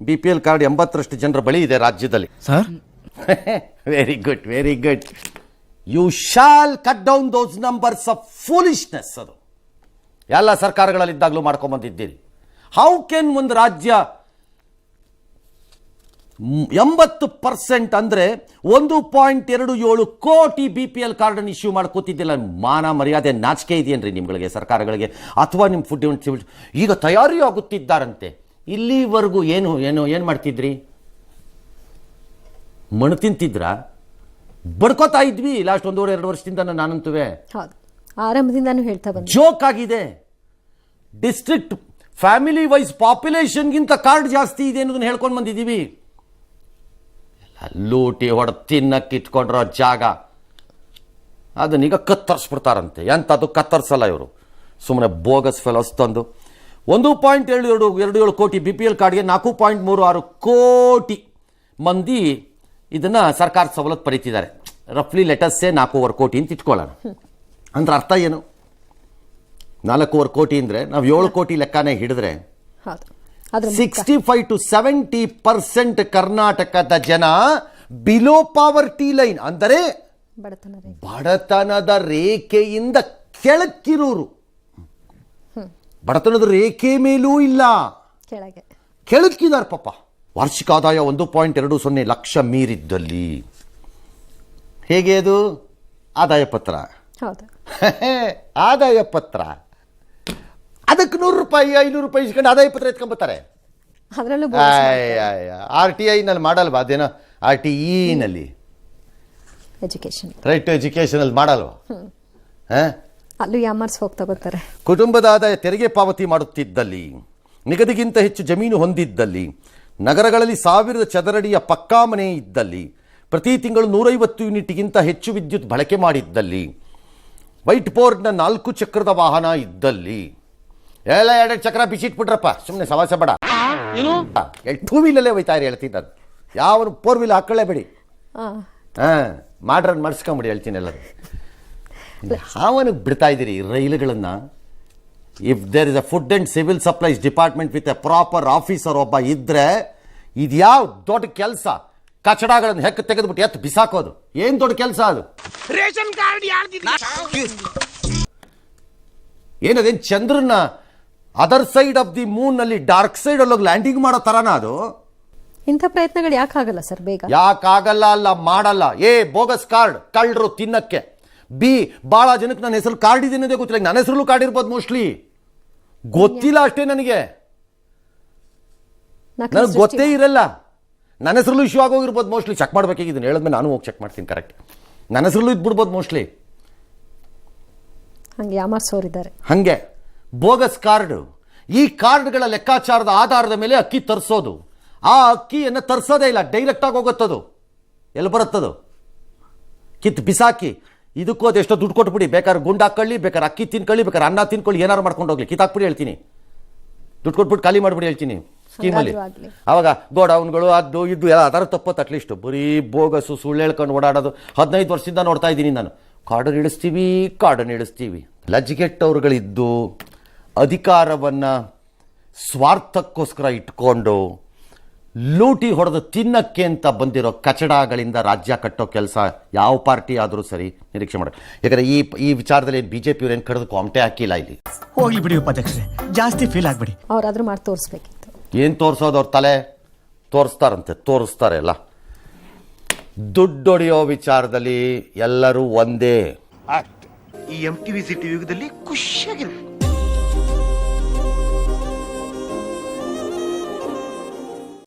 B P L card ಎಂಬತ್ತರಷ್ಟು ಜನರ ಬಳಿ ಇದೆ ರಾಜ್ಯದಲ್ಲಿ. Sir very good very good you shall cut down those numbers of foolishness ಅದು. ಎಲ್ಲ ಸರ್ಕಾರಗಳಲ್ಲಿದ್ದಾಗಲೂ ಮಾಡ್ಕೊಂಬಂದಿದ್ದೀರಿ ಹೌ ಕೆನ್ ಒಂದು ರಾಜ್ಯ ಎಂಬತ್ತು ಪರ್ಸೆಂಟ್ ಅಂದರೆ ಒಂದು ಪಾಯಿಂಟ್ ಎರಡು ಏಳು ಕೋಟಿ ಬಿ ಪಿ ಎಲ್ ಕಾರ್ಡನ್ನು ಇಶ್ಯೂ ಮಾಡ್ಕೋತಿದ್ದಿಲ್ಲ ಮಾನ ಮರ್ಯಾದೆ ನಾಚಿಕೆ ಇದೆಯೇನ್ರಿ ನಿಮ್ಗಳಿಗೆ ಸರ್ಕಾರಗಳಿಗೆ? ಅಥವಾ ನಿಮ್ಮ ಫುಡ್ ಈಗ ತಯಾರಿ ಆಗುತ್ತಿದ್ದಾರಂತೆ ಇಲ್ಲಿವರೆಗೂ ಏನು ಏನು ಏನು ಮಾಡ್ತಿದ್ರಿ? ಮಣ್ಣು ತಿಂತಿದ್ರ? ಬಡ್ಕೋತಾ ಇದ್ವಿ ಲಾಸ್ಟ್ ಒಂದೂವರೆ ಎರಡು ವರ್ಷದಿಂದ ನಾನಂತುವೆ. ಹೌದು. ಆರಂಭದಿಂದಾನು ಹೇಳ್ತಾ ಬಂದೆ. ಜೋಕ್ ಆಗಿದೆ. ಡಿಸ್ಟ್ರಿಕ್ಟ್ ಫ್ಯಾಮಿಲಿ ವೈಸ್ ಪಾಪ್ಯುಲೇಷನ್ಗಿಂತ ಕಾರ್ಡ್ ಜಾಸ್ತಿ ಇದೆ ಅನ್ನೋದನ್ನ ಹೇಳ್ಕೊಂಡು ಬಂದಿದ್ದೀವಿ. ಲೂಟಿ ಹೊಡೆದು ತಿನ್ನಕ್ಕೆ ಇಟ್ಕೊಂಡಿರೋ ಜಾಗ. ಅದನ್ನೀಗ ಕತ್ತರಿಸ್ಬಿಡ್ತಾರಂತೆ. ಎಂಥದ್ದು ಕತ್ತರಿಸಲ್ಲ ಇವರು. ಸುಮ್ಮನೆ ಬೋಗಸ್ ಫೆಲೋಸ್ ತಂದು ಒಂದು ಪಾಯಿಂಟ್ ಎರಡು ಎರಡು ಎರಡು ಏಳು ಕೋಟಿ ಬಿ ಪಿ ಎಲ್ ಕಾರ್ಡ್ಗೆ ನಾಲ್ಕು ಪಾಯಿಂಟ್ ಮೂರು ಆರು ಕೋಟಿ ಮಂದಿ ಇದನ್ನು ಸರ್ಕಾರ ಸವಲತ್ತು ಪಡಿತಿದ್ದಾರೆ. ರಫ್ಲಿ ಲೆಟಸ್ಸೇ ನಾಲ್ಕೂವರೆ ಕೋಟಿ ಅಂತ ಇಟ್ಕೊಳ್ಳೋಣ. ಅಂದ್ರೆ ಅರ್ಥ ಏನು? ನಾಲ್ಕೂವರೆ ಕೋಟಿ ಅಂದರೆ ನಾವು ಏಳು ಕೋಟಿ ಲೆಕ್ಕನೇ ಹಿಡಿದ್ರೆ sixty five to seventy percent ಕರ್ನಾಟಕದ ಜನ ಬಿಲೋ ಪಾವರ್ಟಿ ಲೈನ್ ಅಂದರೆ ಬಡತನ ಬಡತನದ ರೇಖೆಯಿಂದ ಕೆಳಕ್ಕಿರೋರು. ಬಡತನದ ರೇಖೆ ಮೇಲೂ ಇಲ್ಲ. ಕೆಳಗೆ. ಕೆಳಕ್ಕಿದ್ದಾರೆ ಪಾಪ. ವಾರ್ಷಿಕ ಆದಾಯ ಒಂದು ಪಾಯಿಂಟ್ ಎರಡು ಸೊನ್ನೆ ಲಕ್ಷ ಮೀರಿದ್ದಲ್ಲಿ. ಹೇಗೆ ಅದು? ಆದಾಯ ಪತ್ರ. ಹೌದು. ಆದಾಯ ಪತ್ರ. ಅದಕ್ಕೆ ನೂರು ರೂಪಾಯಿ ಐನೂರು ರೂಪಾಯಿ ಇಸ್ಕೊಂಡು ಆದಾಯ ಪತ್ರ ಎತ್ಕೊಂಬತ್ತಾರೆ. ಅದರಲ್ಲೂ ಆರ್ ಟಿ ಐನಲ್ಲಿ ಮಾಡಲ್ವಾ ಅದೇನೋ? ಆರ್ ಟಿ ಇನಲ್ಲಿ ಎಜುಕೇಶನ್ ರೈಟ್ ಮಾಡಲ್ವಾ? ಹಾಂ? ಅಲ್ಲೂ ಯಾಮಾರ್ಸ್ ಹೋಗ್ತಾ ಬರ್ತಾರೆ. ಕುಟುಂಬದ ಆದಾಯ ತೆರಿಗೆ ಪಾವತಿ ಮಾಡುತ್ತಿದ್ದಲ್ಲಿ ನಿಗದಿಗಿಂತ ಹೆಚ್ಚು ಜಮೀನು ಹೊಂದಿದ್ದಲ್ಲಿ ನಗರಗಳಲ್ಲಿ ಸಾವಿರದ ಚದರಡಿಯ ಪಕ್ಕಾ ಮನೆ ಇದ್ದಲ್ಲಿ ಪ್ರತಿ ತಿಂಗಳು ನೂರೈವತ್ತು ಯೂನಿಟ್ಗಿಂತ ಹೆಚ್ಚು ವಿದ್ಯುತ್ ಬಳಕೆ ಮಾಡಿದ್ದಲ್ಲಿ ವೈಟ್ ಬೋರ್ಡ್ನ ನಾಲ್ಕು ಚಕ್ರದ ವಾಹನ ಇದ್ದಲ್ಲಿ. ಎಲ್ಲ ಎರಡು ಚಕ್ರ ಬಿಸಿಟ್ಬಿಟ್ರಪ್ಪ ಸುಮ್ಮನೆ ಸವಾಸ ಬೇಡ. ಟೂ ವೀಲಲ್ಲೇ ಹೋಯ್ತಾರೆ ಹೇಳ್ತೀನಿ ನಾನು. ಯಾವ ಫೋರ್ ವೀಲ್ ಹಾಕೊಳ್ಳೇಬೇಡಿ ಆ, ಹಾಂ ಮಾಡ್ರನ್ ಮಾಡಿಸ್ಕೊಂಬಿಡಿ ಹೇಳ್ತೀನಿ ಎಲ್ಲರೂ. ಯಾವನಿಗೆ ಬಿಡ್ತಾ ಇದ್ದೀರಿ ರೈಲುಗಳನ್ನು. If there is a food and civil supplies department with a proper officer ಒಬ್ಬ ಇದ್ದರೆ ಇದು ಯಾವ ದೊಡ್ಡ ಕೆಲಸ? ಕಚಡಗಳನ್ನು ಹೆಕ್ಕ ತೆಗೆದುಬಿಟ್ಟು ಎತ್ತು ಬಿಸಾಕೋದು. ಏನು ದೊಡ್ಡ ಕೆಲಸ ಅದು? ರೇಷನ್ ಕಾರ್ಡ್ ಏನದೇನು ಚಂದ್ರನ ಅದರ್ ಸೈಡ್ ಆಫ್ ದಿ ಮೂನ್ನಲ್ಲಿ ಡಾರ್ಕ್ ಸೈಡ್ ಅಲ್ಲೋಗಿ ಲ್ಯಾಂಡಿಂಗ್ ಮಾಡೋ ಥರನ ಅದು? ಇಂಥ ಪ್ರಯತ್ನಗಳು ಯಾಕಾಗಲ್ಲ ಸರ್ ಬೇಗ? ಯಾಕಾಗಲ್ಲ ಅಲ್ಲ ಮಾಡಲ್ಲ. ಏ ಬೋಗಸ್ ಕಾರ್ಡ್ ಕಳ್ಳರು ತಿನ್ನಕ್ಕೆ. ಬಿ ಭಾಳ ಜನಕ್ಕೆ ನನ್ನ ಹೆಸರು ಕಾರ್ಡ್ ಇದೆ ಅನ್ನೋದೇ ಗೊತ್ತಿಲ್ಲ. ನನ್ನ ಹೆಸರಲ್ಲೂ ಕಾರ್ಡ್ ಇರ್ಬೋದು ಮೋಸ್ಟ್ಲಿ ಗೊತ್ತಿಲ್ಲ ಅಷ್ಟೇ ನನಗೆ. ನನಗೆ ಗೊತ್ತೇ ಇರಲ್ಲ. ನನ್ನ ಹೆಸರಲ್ಲೂ ಇಶ್ಯೂ ಆಗೋಗಿರ್ಬೋದು ಮೋಸ್ಟ್ಲಿ ಚೆಕ್ ಮಾಡ್ಬೇಕಾಗಿ ಇದನ್ನ. ಹೇಳಿದ್ಮೇಲೆ ನಾನು ಹೋಗಿ ಚೆಕ್ ಮಾಡ್ತೀನಿ ಕರೆಕ್ಟ್ ನನ್ನ ಹೆಸರಲ್ಲೂ ಇದ್ಬಿಡ್ಬೋದು ಮೋಸ್ಟ್ಲಿ ಹಾಗೆ ಬೋಗಸ್ ಕಾರ್ಡ್ ಈ ಕಾರ್ಡ್ಗಳ ಲೆಕ್ಕಾಚಾರದ ಆಧಾರದ ಮೇಲೆ ಅಕ್ಕಿ ತರಿಸೋದು. ಆ ಅಕ್ಕಿಯನ್ನು ತರಿಸೋದೇ ಇಲ್ಲ. ಡೈರೆಕ್ಟಾಗಿ ಹೋಗುತ್ತದು. ಎಲ್ಲಿ ಬರುತ್ತದು? ಕಿತ್ತು ಬಿಸಾಕಿ. ಇದಕ್ಕೂ ಅದೆಷ್ಟೋ ಎಷ್ಟೋ ದುಡ್ಡು ಕೊಟ್ಬಿಡಿ. ಬೇಕಾದ್ರೆ ಗುಂಡು ಹಾಕೊಳ್ಳಿ ಬೇಕಾದ್ರೆ ಅಕ್ಕಿ ತಿನ್ಕೊಳ್ಳಿ ಬೇಕಾದ್ರೆ ಅನ್ನ ತಿನ್ಕೊಳ್ಳಿ ಏನಾರು ಮಾಡ್ಕೊಂಡು ಹೋಗ್ಲಿ. ಕಿತ್ತಾಕ್ಬಿಡಿ ಹೇಳ್ತೀನಿ. ದುಡ್ಡು ಕೊಟ್ಬಿಟ್ಟು ಖಾಲಿ ಮಾಡ್ಬಿಡಿ ಹೇಳ್ತೀನಿ ಸ್ಕೀಮಲ್ಲಿ. ಆವಾಗ ಗೋಡೌನ್ಗಳು ಅದು ಇದು ಎಲ್ಲ ಅದರ ತಪ್ಪತ್ತು ಅಟ್ಲೀಸ್ಟ್ ಬರೀ ಬೋಗಸು ಸುಳ್ಳು ಹೇಳ್ಕೊಂಡು ಓಡಾಡೋದು. ಹದಿನೈದು ವರ್ಷದಿಂದ ನೋಡ್ತಾ ಇದ್ದೀನಿ ನಾನು. ಕಾಡನ್ನು ಇಳಿಸ್ತೀವಿ ಕಾಡನ್ನು ಇಳಿಸ್ತೀವಿ ಲಜ್ಗೆಟ್ಟವ್ರುಗಳಿದ್ದು ಅಧಿಕಾರವನ್ನು ಸ್ವಾರ್ಥಕ್ಕೋಸ್ಕರ ಇಟ್ಕೊಂಡು ಲೂಟಿ ಹೊಡೆದು ತಿನ್ನಕ್ಕೆ ಅಂತ ಬಂದಿರೋ ಕಚಡಗಳಿಂದ ರಾಜ್ಯ ಕಟ್ಟೋ ಕೆಲಸ ಯಾವ ಪಾರ್ಟಿ ಆದರೂ ಸರಿ ನಿರೀಕ್ಷೆ ಮಾಡಿ. ಯಾಕಂದರೆ ಈ ಈ ವಿಚಾರದಲ್ಲಿ ಬಿ ಜೆ ಪಿಯವ್ರು ಏನು ಕಡಿದು ಕಾಮಟೆ ಹಾಕಿಲ್ಲ ಇಲ್ಲಿ. ಹೋಗ್ಲಿ ಬಿಡಿ ಉಪಾಧ್ಯಕ್ಷರೇ ಜಾಸ್ತಿ ಫೀಲ್ ಆಗ್ಬಿಡಿ. ಅವ್ರಾದ್ರೂ ಮಾಡಿ ತೋರಿಸ್ಬೇಕಿತ್ತು. ಏನು ತೋರಿಸೋದು ಅವ್ರ ತಲೆ? ತೋರಿಸ್ತಾರಂತೆ ತೋರಿಸ್ತಾರೆ ಎಲ್ಲ. ದುಡ್ಡು ಹೊಡೆಯೋ ವಿಚಾರದಲ್ಲಿ ಎಲ್ಲರೂ ಒಂದೇ. ಈ ಎಂ ಟಿ ವಿ ಸಿಟಿ ಯುಗದಲ್ಲಿ ಖುಷಿಯಾಗಿರು